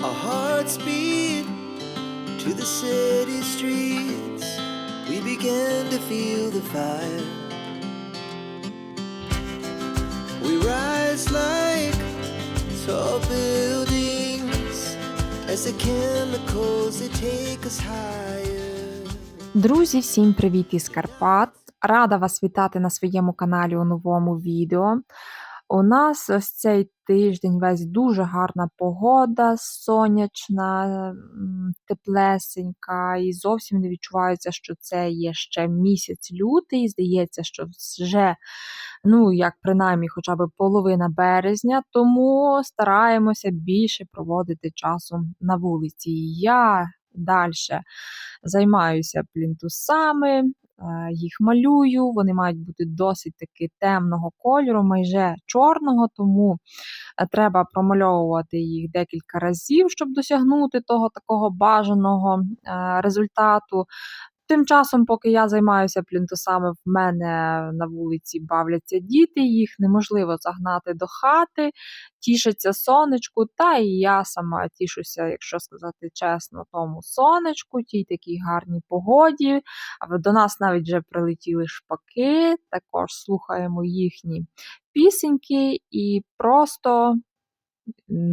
Our hearts beat to the city streets. We began to feel the fire. We rise like tall buildings as the chemicals they take us higher. Друзі, всім привіт із Карпат! Рада вас вітати на своєму каналі у новому відео. У нас ось цей тиждень весь дуже гарна погода, сонячна, теплесенька, і зовсім не відчувається, що це є ще місяць лютий. Здається, що вже, ну, як принаймні, хоча б половина березня, тому стараємося більше проводити часу на вулиці. Я далі займаюся плінтусами, їх малюю. Вони мають бути досить таки темного кольору, майже чорного, тому е, треба промальовувати їх декілька разів, щоб досягнути того такого бажаного е, результату. Тим часом, поки я займаюся плінтусами, в мене на вулиці бавляться діти, їх неможливо загнати до хати, тішиться сонечку, та і я сама тішуся, якщо сказати чесно, тому сонечку, тій такій гарній погоді. До нас навіть вже прилетіли шпаки, також слухаємо їхні пісеньки і просто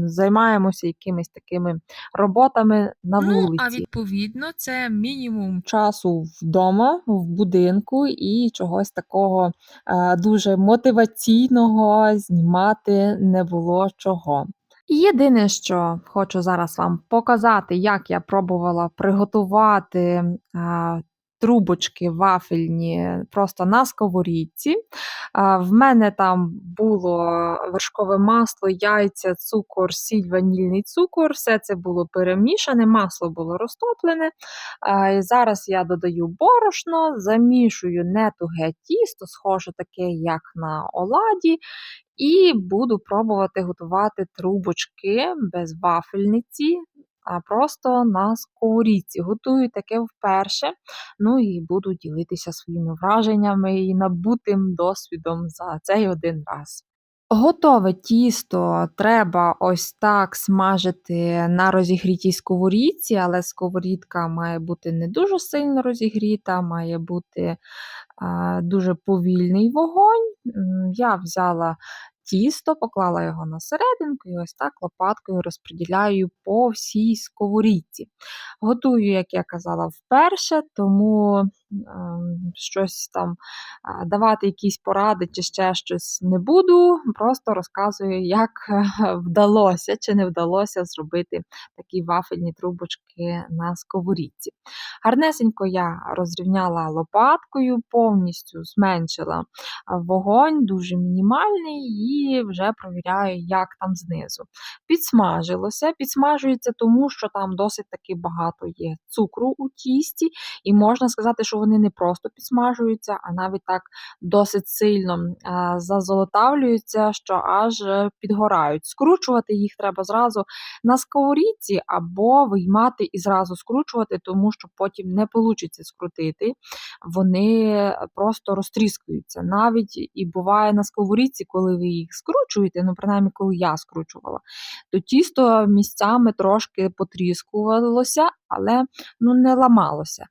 займаємося якимись такими роботами на Ну, вулиці а відповідно, це мінімум часу вдома, в будинку, і чогось такого е, дуже мотиваційного знімати не було чого. І Єдине, що хочу зараз вам показати, як я пробувала приготувати е, трубочки вафельні просто на сковорідці. В мене там було вершкове масло, яйця, цукор, сіль, ванільний цукор. Все це було перемішане, масло було розтоплене. І Зараз я додаю борошно, замішую не туге тісто, схоже таке, як на оладі. І буду пробувати готувати трубочки без вафельниці, просто на сковорідці. Готую таке вперше. Ну і буду ділитися своїми враженнями і набутим досвідом за цей один раз. Готове тісто треба ось так смажити на розігрітій сковорідці, але сковорідка має бути не дуже сильно розігріта, має бути дуже повільний вогонь. Я взяла тісто, поклала його на серединку і ось так лопаткою розподіляю по всій сковорідці. Готую, як я казала, вперше, тому щось там давати якісь поради чи ще щось не буду. Просто розказую, як е, вдалося чи не вдалося зробити такі вафельні трубочки на сковорідці. Гарнесенько я розрівняла лопаткою, повністю зменшила вогонь, дуже мінімальний, і вже провіряю, як там знизу. Підсмажилося. Підсмажується тому, що там досить таки багато є цукру у тісті, і можна сказати, що вони не просто підсмажуються, а навіть так досить сильно зазолотавлюються, що аж е, підгорають. Скручувати їх треба зразу на сковорідці або виймати і зразу скручувати, тому що потім не вийде скрутити. Вони просто розтріскуються. Навіть і буває на сковорідці, коли ви їх скручуєте, ну принаймні, коли я скручувала, то тісто місцями трошки потріскувалося, але ну, не ламалося.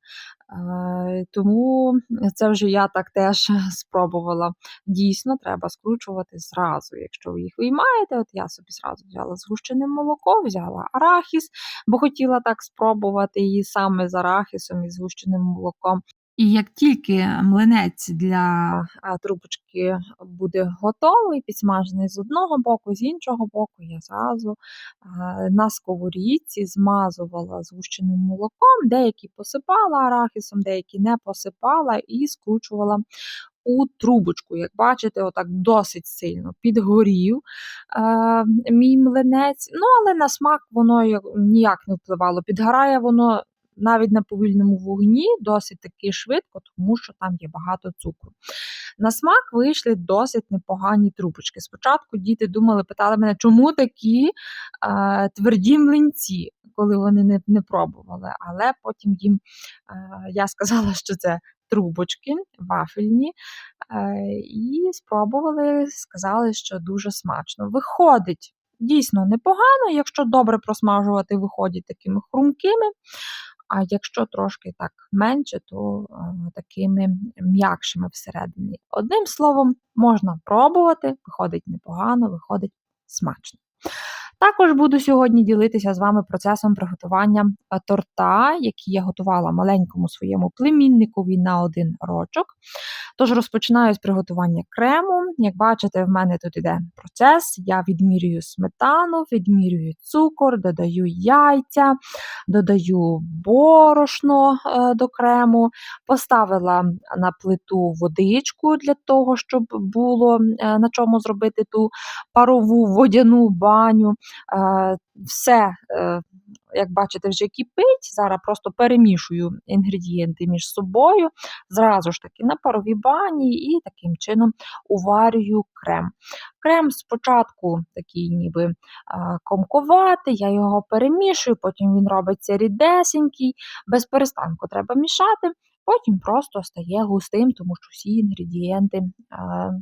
Е, Тому це вже я так теж спробувала. Дійсно, треба скручувати зразу. Якщо ви їх виймаєте, от я собі зразу взяла згущене молоко, взяла арахіс, бо хотіла так спробувати її саме з арахісом і згущеним молоком. І як тільки млинець для трубочки буде готовий, підсмажений з одного боку, з іншого боку, я зразу на сковорідці змазувала згущеним молоком, деякі посипала арахісом, деякі не посипала і скручувала у трубочку. Як бачите, отак досить сильно підгорів мій млинець. Ну, але на смак воно ніяк не впливало. Підгорає воно навіть на повільному вогні досить таки швидко, тому що там є багато цукру. На смак вийшли досить непогані трубочки. Спочатку діти думали, питали мене, чому такі е, тверді млинці, коли вони не, не пробували. Але потім їм е, я сказала, що це трубочки вафельні, е, і спробували, сказали, що дуже смачно. Виходить дійсно непогано, якщо добре просмажувати, виходять такими хрумкими. А якщо трошки так менше, то е, такими м'якшими всередині. Одним словом, можна пробувати, виходить непогано, виходить смачно. Також буду сьогодні ділитися з вами процесом приготування е, торта, який я готувала маленькому своєму племінникові на один рочок. Тож розпочинаю з приготування крему. Як бачите, в мене тут іде процес. Я відмірюю сметану, відмірюю цукор, додаю яйця, додаю борошно е, до крему, поставила на плиту водичку для того, щоб було е, на чому зробити ту парову водяну баню. Е, Все, е, як бачите, вже кипить. Зараз просто перемішую інгредієнти між собою, зразу ж таки на паровій бані і таким чином уварюю крем. Крем спочатку такий ніби е, комковатий, я його перемішую, потім він робиться рідесенький, без перестанку треба мішати. Потім просто стає густим, тому що всі інгредієнти е, е,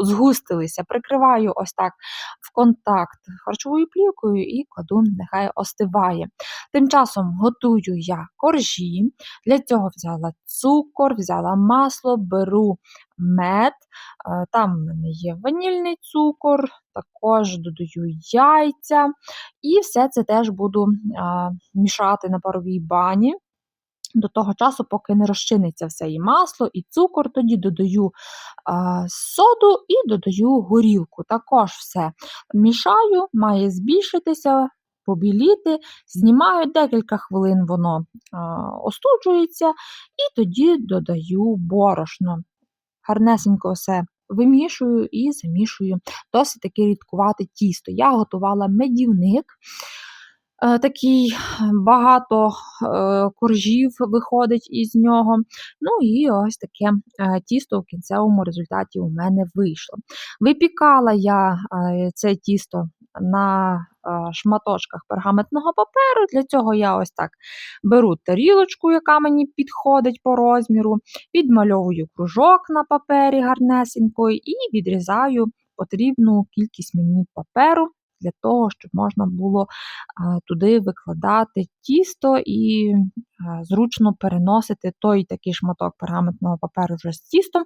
згустилися. Прикриваю ось так в контакт харчовою плівкою і кладу, нехай остиває. Тим часом готую я коржі. Для цього взяла цукор, взяла масло, беру мед. е, Там в мене є ванільний цукор, також додаю яйця. І все це теж буду мішати на паровій бані до того часу, поки не розчиниться все і масло, і цукор. Тоді додаю а, соду і додаю горілку. Також все мішаю, має збільшитися, побіліти, знімаю декілька хвилин, воно а, остуджується, і тоді додаю борошно. Гарнесенько все вимішую і замішую досить таки рідкувате тісто. Я готувала медівник. Е, Такий багато е, коржів виходить із нього. Ну і ось таке е, тісто в кінцевому результаті у мене вийшло. Випікала я це тісто на шматочках пергаментного паперу. Для цього я ось так беру тарілочку, яка мені підходить по розміру, відмальовую кружок на папері гарнесенько і відрізаю потрібну кількість мені паперу для того, щоб можна було туди викладати тісто і зручно переносити той такий шматок пергаментного паперу вже з тістом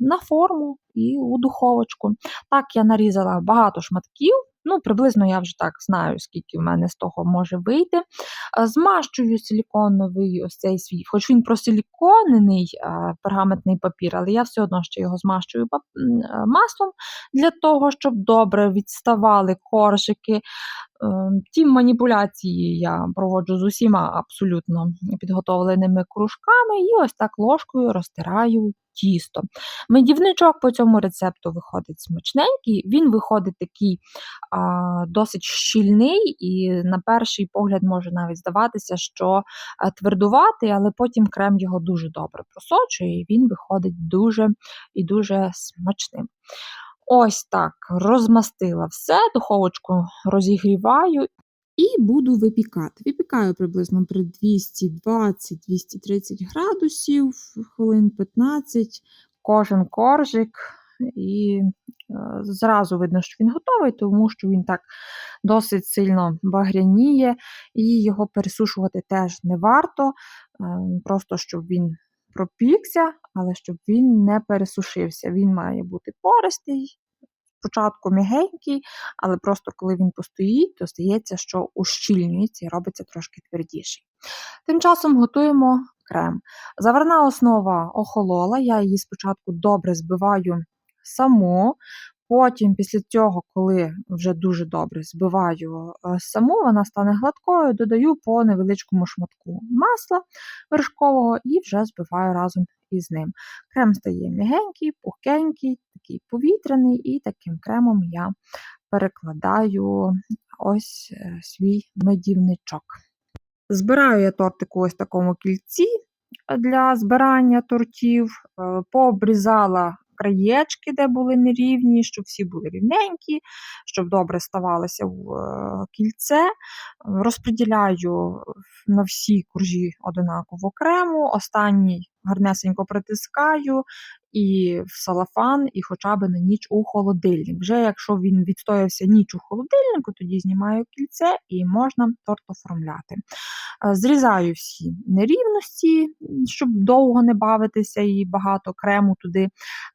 на форму і у духовочку. Так, я нарізала багато шматків. Ну, приблизно я вже так знаю, скільки в мене з того може вийти. Змащую силіконовий ось цей свій, хоч він просиліконений пергаментний папір, але я все одно ще його змащую а, маслом для того, щоб добре відставали коржики. Ті маніпуляції я проводжу з усіма абсолютно підготовленими кружками і ось так ложкою розтираю тісто. Медівничок по цьому рецепту виходить смачненький, він виходить такий а, досить щільний, і на перший погляд може навіть здаватися, що твердуватий, але потім крем його дуже добре просочує, і він виходить дуже і дуже смачним. Ось так розмастила все, духовочку розігріваю і буду випікати. Випікаю приблизно при 220-230 градусів, хвилин 15, кожен коржик. І е, зразу видно, що він готовий, тому що він так досить сильно багряніє, і його пересушувати теж не варто, е, просто щоб він пропікся, але щоб він не пересушився. Він має бути пористий, спочатку м'ягенький, але просто коли він постоїть, то здається, що ущільнюється і робиться трошки твердіший. Тим часом готуємо крем. Заварна основа охолола, я її спочатку добре збиваю саму. Потім, після цього, коли вже дуже добре збиваю е, саму, вона стане гладкою, додаю по невеличкому шматку масла вершкового і вже збиваю разом із ним. Крем стає м'ягенький, пухкенький, такий повітряний, і таким кремом я перекладаю ось е, свій медівничок. Збираю я тортик у ось такому кільці для збирання тортів, е, пообрізала краєчки, де були нерівні, щоб всі були рівненькі, щоб добре ставалося в е, кільце. Розподіляю на всі коржі одинаково окремо, останній гарнесенько притискаю і в салафан, і хоча б на ніч у холодильник. Вже якщо він відстоявся ніч у холодильнику, тоді знімаю кільце і можна торт оформляти. Е, Зрізаю всі нерівності, щоб довго не бавитися і багато крему туди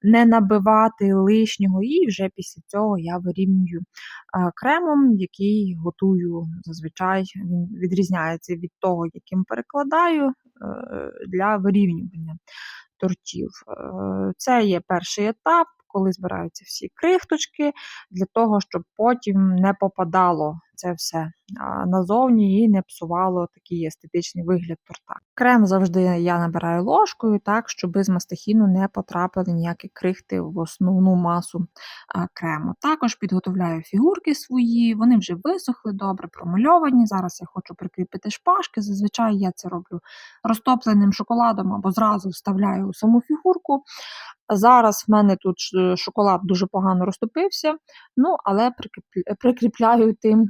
не набивати лишнього. І вже після цього я вирівнюю е, кремом, який готую зазвичай. Він відрізняється від того, яким перекладаю для вирівнювання тортів. Е, Це є перший етап, коли збираються всі крихточки, для того, щоб потім не попадало це все назовні і не псувало такий естетичний вигляд торта. Крем завжди я набираю ложкою, так, щоб з мастихіну не потрапили ніякі крихти в основну масу крему. Також підготовляю фігурки свої, вони вже висохли, добре промальовані. Зараз я хочу прикріпити шпажки. Зазвичай я це роблю розтопленим шоколадом або зразу вставляю у саму фігурку. Зараз в мене тут шоколад дуже погано розтопився, ну, але прикріпляю тим, е,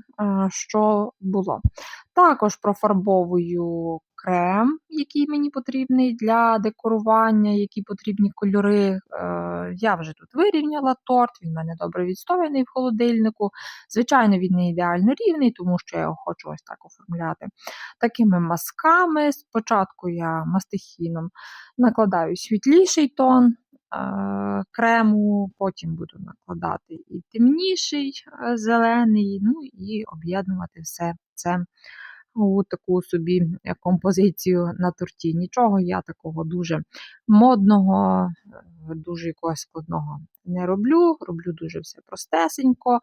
що було. Також профарбовую крем, який мені потрібний для декорування, які потрібні кольори. Е, Я вже тут вирівняла торт, він в мене добре відстояний в холодильнику. Звичайно, він не ідеально рівний, тому що я його хочу ось так оформляти. Такими мазками. Спочатку я мастихіном накладаю світліший тон е, крему, потім буду накладати і темніший зелений, ну і об'єднувати все це у таку собі е, композицію на торті. Нічого я такого дуже модного, е, дуже якогось складного не роблю. Роблю дуже все простесенько.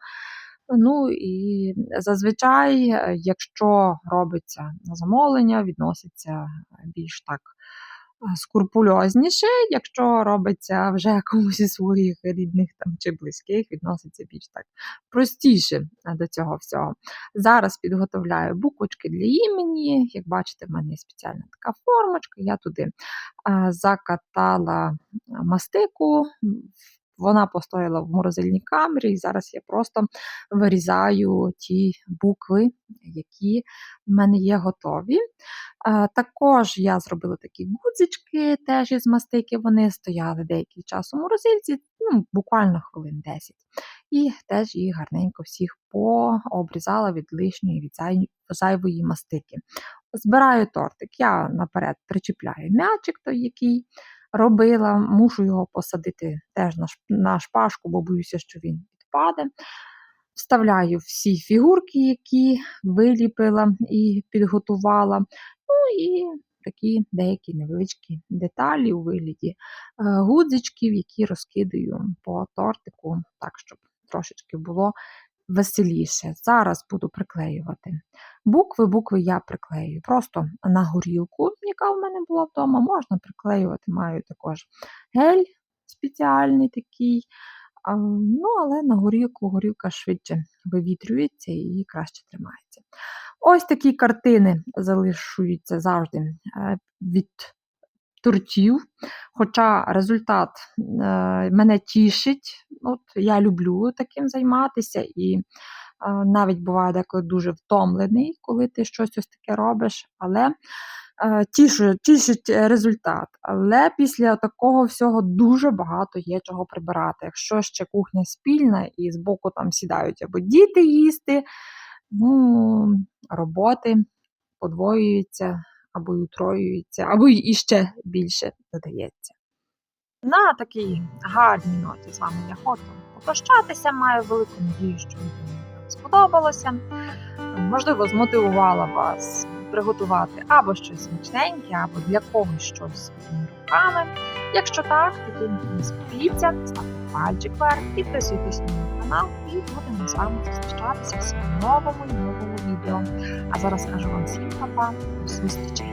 Ну і зазвичай, е, якщо робиться на замовлення, відноситься більш так скрупульозніше. Якщо робиться вже комусь із своїх рідних там чи близьких, відноситься більш так простіше е, до цього всього. Зараз підготовляю буквочки для імені. Як бачите, в мене є спеціальна така формочка. Я туди е, закатала мастику. Вона постояла в морозильній камері, і зараз я просто вирізаю ті букви, які в мене є готові. Е, Також я зробила такі гудзички теж із мастики. Вони стояли деякий час у морозильці, ну, буквально хвилин 10. І теж їх гарненько всіх пообрізала від лишньої від зайвої мастики. Збираю тортик. Я наперед причіпляю м'ячик той, який робила. Мушу його посадити теж на, на шпажку, бо боюся, що він відпаде. Вставляю всі фігурки, які виліпила і підготувала. Ну і такі деякі невеличкі деталі у вигляді е, гудзичків, які розкидаю по тортику, так, щоб трошечки було веселіше. Зараз буду приклеювати букви. Букви я приклею просто на горілку, яка в мене була вдома. Можна приклеювати, маю також гель спеціальний такий. Ну, але на горілку горілка швидше вивітрюється і краще тримається. Ось такі картини залишуються завжди е, від тортів. Хоча результат е, мене тішить. От я люблю таким займатися, і е, навіть буває деколи дуже втомлений, коли ти щось ось таке робиш. Але е, тішу, тішить е, результат. Але після такого всього дуже багато є чого прибирати. Якщо ще кухня спільна і збоку там сідають або діти їсти, ну, роботи подвоюються або й утроюються, або й іще більше додається. На такій гарній ноті з вами я хочу попрощатися. Маю велику надію, що відео сподобалося. Можливо, змотивувала вас приготувати або щось смачненьке, або для когось щось своїми руками. Якщо так, тоді не спіться, ставте пальчик вверх, підписуйтесь на мій канал і будемо з вами зустрічатися в своєму новому новому відео. А зараз кажу вам всім па-па, до зустрічі!